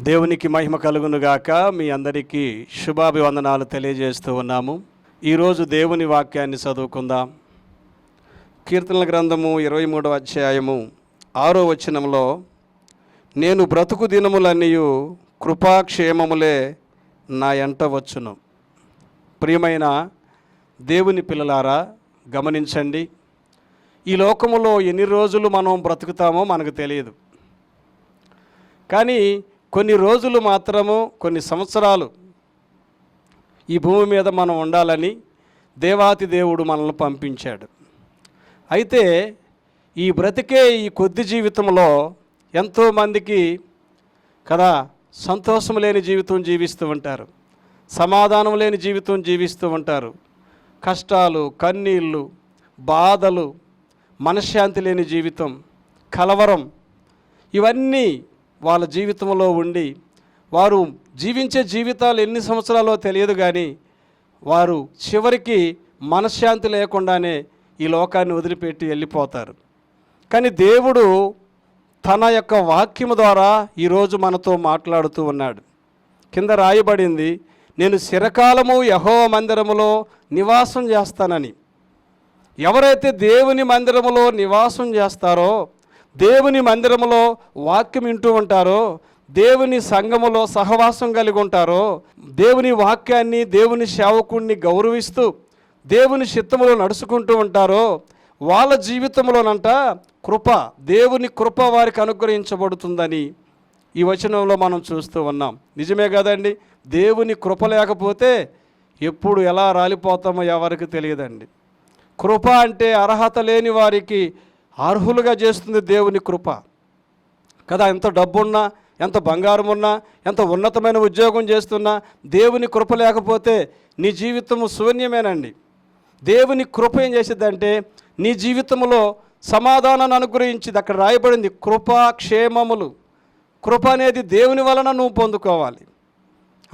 దేవునికి మహిమ కలుగునుగాక. మీ అందరికీ శుభాభివందనాలు తెలియజేస్తూ ఉన్నాము. ఈరోజు దేవుని వాక్యాన్ని చదువుకుందాం. కీర్తనల గ్రంథము ఇరవై మూడవ అధ్యాయము ఆరో వచనంలో నేను బ్రతుకు దినములన్నీ కృపాక్షేమములే నా ఎంట వచ్చును. ప్రియమైన దేవుని పిల్లలారా గమనించండి. ఈ లోకములో ఎన్ని రోజులు మనం బ్రతుకుతామో మనకు తెలియదు. కానీ కొన్ని రోజులు మాత్రము కొన్ని సంవత్సరాలు ఈ భూమి మీద మనం ఉండాలని దేవాతి దేవుడు మనల్ని పంపించాడు. అయితే ఈ బ్రతికే ఈ కొద్ది జీవితంలో ఎంతోమందికి కదా సంతోషం లేని జీవితం జీవిస్తూ ఉంటారు. సమాధానం లేని జీవితం జీవిస్తూ ఉంటారు. కష్టాలు కన్నీళ్ళు బాధలు మనశ్శాంతి లేని జీవితం కలవరం ఇవన్నీ వాళ్ళ జీవితంలో ఉండి వారు జీవించే జీవితాలు ఎన్ని సంవత్సరాలో తెలియదు కానీ వారు చివరికి మనశ్శాంతి లేకుండానే ఈ లోకాన్ని వదిలిపెట్టి వెళ్ళిపోతారు. కానీ దేవుడు తన యొక్క వాక్యము ద్వారా ఈరోజు మనతో మాట్లాడుతూ ఉన్నాడు. కింద రాయబడింది నేను చిరకాలము యహో మందిరములో నివాసం చేస్తానని. ఎవరైతే దేవుని మందిరములో నివాసం చేస్తారో దేవుని మందిరములో వాక్యం వింటూ ఉంటారో దేవుని సంఘములో సహవాసం కలిగి ఉంటారో దేవుని వాక్యాన్ని దేవుని సేవకుణ్ణి గౌరవిస్తూ దేవుని చిత్తములో నడుచుకుంటూ ఉంటారో వాళ్ళ జీవితంలోనంట కృప దేవుని కృప వారికి అనుగ్రహించబడుతుందని ఈ వచనంలో మనం చూస్తూ ఉన్నాం. నిజమే కదండి? దేవుని కృప లేకపోతే ఎప్పుడు ఎలా రాలిపోతామో ఎవరికి తెలియదండి. కృప అంటే అర్హత లేని వారికి అర్హులుగా చేస్తుంది దేవుని కృప. కదా ఎంత డబ్బున్నా ఎంత బంగారం ఉన్నా ఎంత ఉన్నతమైన ఉద్యోగం చేస్తున్నా దేవుని కృప లేకపోతే నీ జీవితము శూన్యమేనండి. దేవుని కృప ఏం చేసిద్దంటే నీ జీవితంలో సమాధానాన్ని అనుగ్రహించింది. అక్కడ రాయబడింది కృప క్షేమములు. కృప అనేది దేవుని వలన నువ్వు పొందుకోవాలి.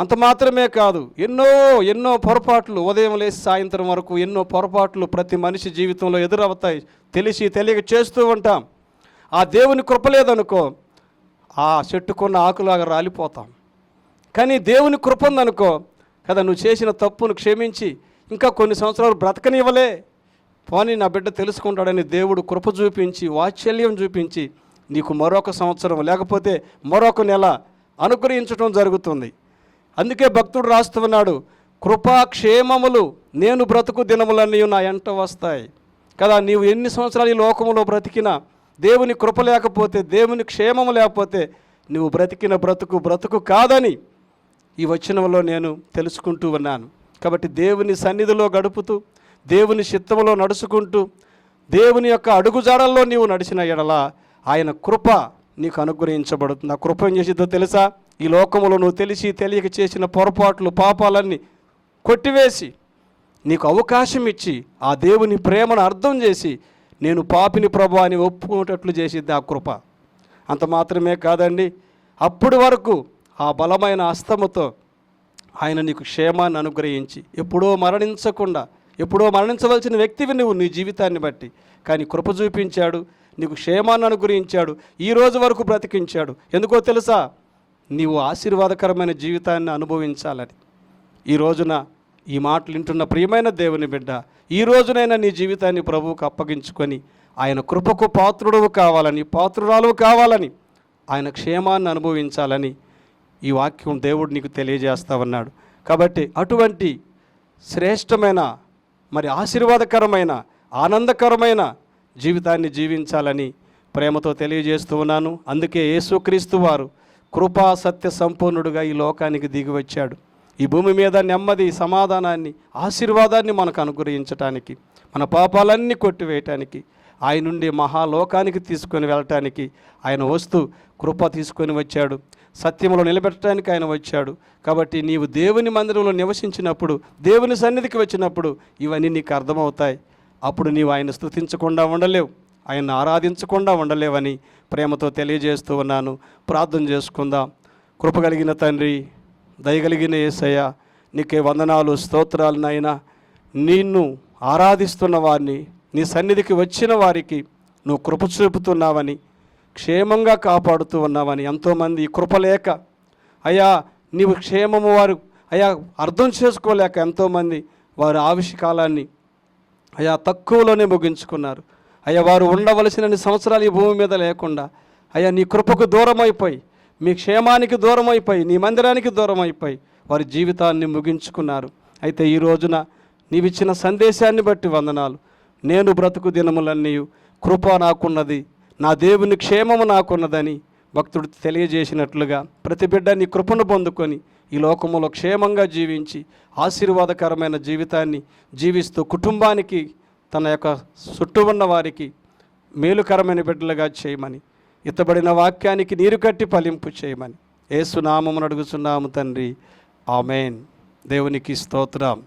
అంత మాత్రమే కాదు ఎన్నో ఎన్నో పొరపాట్లు ఉదయం లేచి సాయంత్రం వరకు ఎన్నో పొరపాట్లు ప్రతి మనిషి జీవితంలో ఎదురవుతాయి. తెలిసి తెలియక చేస్తూ ఉంటాం. ఆ దేవుని కృప లేదనుకో ఆ చెట్టుకున్న ఆకులాగా రాలిపోతాం. కానీ దేవుని కృప ఉందనుకో కదా నువ్వు చేసిన తప్పును క్షమించి ఇంకా కొన్ని సంవత్సరాలు బ్రతకనివ్వలే. పోనీ నా బిడ్డ తెలుసుకుంటాడని దేవుడు కృప చూపించి వాత్సల్యం చూపించి నీకు మరొక సంవత్సరం లేకపోతే మరొక నెల అనుగ్రహించడం జరుగుతుంది. అందుకే భక్తుడు రాస్తున్నాడు కృపాక్షేమములు కృపా క్షేమములు నేను బ్రతుకు దినములన్నీ నా ఎంట వస్తాయి. కదా నీవు ఎన్ని సంవత్సరాలు ఈ లోకములో బ్రతికినా దేవుని కృప లేకపోతే దేవుని క్షేమము లేకపోతే నువ్వు బ్రతికిన బ్రతుకు బ్రతుకు కాదని ఈ వచనంలో నేను తెలుసుకుంటూ ఉన్నాను. కాబట్టి దేవుని సన్నిధిలో గడుపుతూ దేవుని చిత్తములో నడుచుకుంటూ దేవుని యొక్క అడుగుజాడల్లో నీవు నడిచిన ఎడల ఆయన కృప నీకు అనుగ్రహించబడుతుంది. ఆ కృప ఏం చేసిద్దో తెలుసా? ఈ లోకములో నువ్వు తెలిసి తెలియక చేసిన పొరపాట్లు పాపాలన్నీ కొట్టివేసి నీకు అవకాశం ఇచ్చి ఆ దేవుని ప్రేమను అర్థం చేసి నేను పాపిని ప్రభు అని ఒప్పుకునేటట్లు చేసిద్ది ఆ కృప. అంత మాత్రమే కాదండి అప్పటి వరకు ఆ బలమైన అస్తముతో ఆయన నీకు క్షేమాన్ని అనుగ్రహించి ఎప్పుడో మరణించకుండా ఎప్పుడో మరణించవలసిన వ్యక్తివి నువ్వు నీ జీవితాన్ని బట్టి. కానీ కృప చూపించాడు నీకు క్షేమాన్ని అనుగ్రహించాడు ఈ రోజు వరకు బ్రతికించాడు. ఎందుకో తెలుసా? నీవు ఆశీర్వాదకరమైన జీవితాన్ని అనుభవించాలని. ఈ రోజున ఈ మాటలు వింటున్న ప్రియమైన దేవుని బిడ్డ ఈ రోజునైనా నీ జీవితాన్ని ప్రభువుకు అప్పగించుకొని ఆయన కృపకు పాత్రుడవు కావాలని పాత్రురాలు కావాలని ఆయన క్షేమాన్ని అనుభవించాలని ఈ వాక్యం దేవుడు నీకు తెలియజేస్తా ఉన్నాడు కాబట్టి అటువంటి శ్రేష్టమైన మరి ఆశీర్వాదకరమైన ఆనందకరమైన జీవితాన్ని జీవించాలని ప్రేమతో తెలియజేస్తూ ఉన్నాను. అందుకే యేసుక్రీస్తు వారు కృపా సత్య సంపూర్ణుడుగా ఈ లోకానికి దిగి వచ్చాడు. ఈ భూమి మీద నెమ్మది సమాధానాన్ని ఆశీర్వాదాన్ని మనకు అనుగ్రహించటానికి మన పాపాలన్నీ కొట్టివేయటానికి ఆయన నుండి మహాలోకానికి తీసుకొని వెళ్ళటానికి ఆయన వస్తూ కృప తీసుకొని వచ్చాడు. సత్యంలో నిలబెట్టడానికి ఆయన వచ్చాడు. కాబట్టి నీవు దేవుని మందిరంలో నివసించినప్పుడు దేవుని సన్నిధికి వచ్చినప్పుడు ఇవన్నీ నీకు అర్థమవుతాయి. అప్పుడు నీవు ఆయన స్థుతించకుండా ఉండలేవు. ఆయన ఆరాధించకుండా ఉండలేవని ప్రేమతో తెలియజేస్తూ ఉన్నాను. ప్రార్థన చేసుకుందాం. కృప కలిగిన తండ్రి దయగలిగిన ఏసయ్య నీకే వందనాలు స్తోత్రాలు నాయన. నిన్ను ఆరాధిస్తున్న వారిని నీ సన్నిధికి వచ్చిన వారికి నువ్వు కృప చూపుతున్నావని క్షేమంగా కాపాడుతూ ఉన్నావని ఎంతోమంది ఈ కృప లేక అయ్యా నీవు క్షేమము వారు అయ్యా అర్థం చేసుకోలేక ఎంతోమంది వారి ఆవిష్కాలాన్ని అయ్యా తక్కువలోనే ముగించుకున్నారు. అయ్యా వారు ఉండవలసిన సంవత్సరాలు ఈ భూమి మీద లేకుండా అయ్యా నీ కృపకు దూరం అయిపోయి మీ క్షేమానికి దూరం అయిపోయి నీ మందిరానికి దూరం అయిపోయి వారి జీవితాన్ని ముగించుకున్నారు. అయితే ఈ రోజున నీవిచ్చిన సందేశాన్ని బట్టి వందనాలు. నేను బ్రతుకు దినములన్నీ కృప నాకున్నది నా దేవుని క్షేమము నాకున్నదని భక్తుడు తెలియజేసినట్లుగా ప్రతి బిడ్డ నీ కృపను పొందుకొని ఈ లోకములో క్షేమంగా జీవించి ఆశీర్వాదకరమైన జీవితాన్ని జీవిస్తూ కుటుంబానికి తన యొక్క చుట్టూ ఉన్న వారికి మేలుకరమైన బిడ్డలుగా చేయమని ఇతబడిన వాక్యానికి నీరు కట్టి ఫలింపు చేయమని. ఏసునామమును అడుగుచున్నాము తండ్రి. ఆమెన్. దేవునికి స్తోత్రం.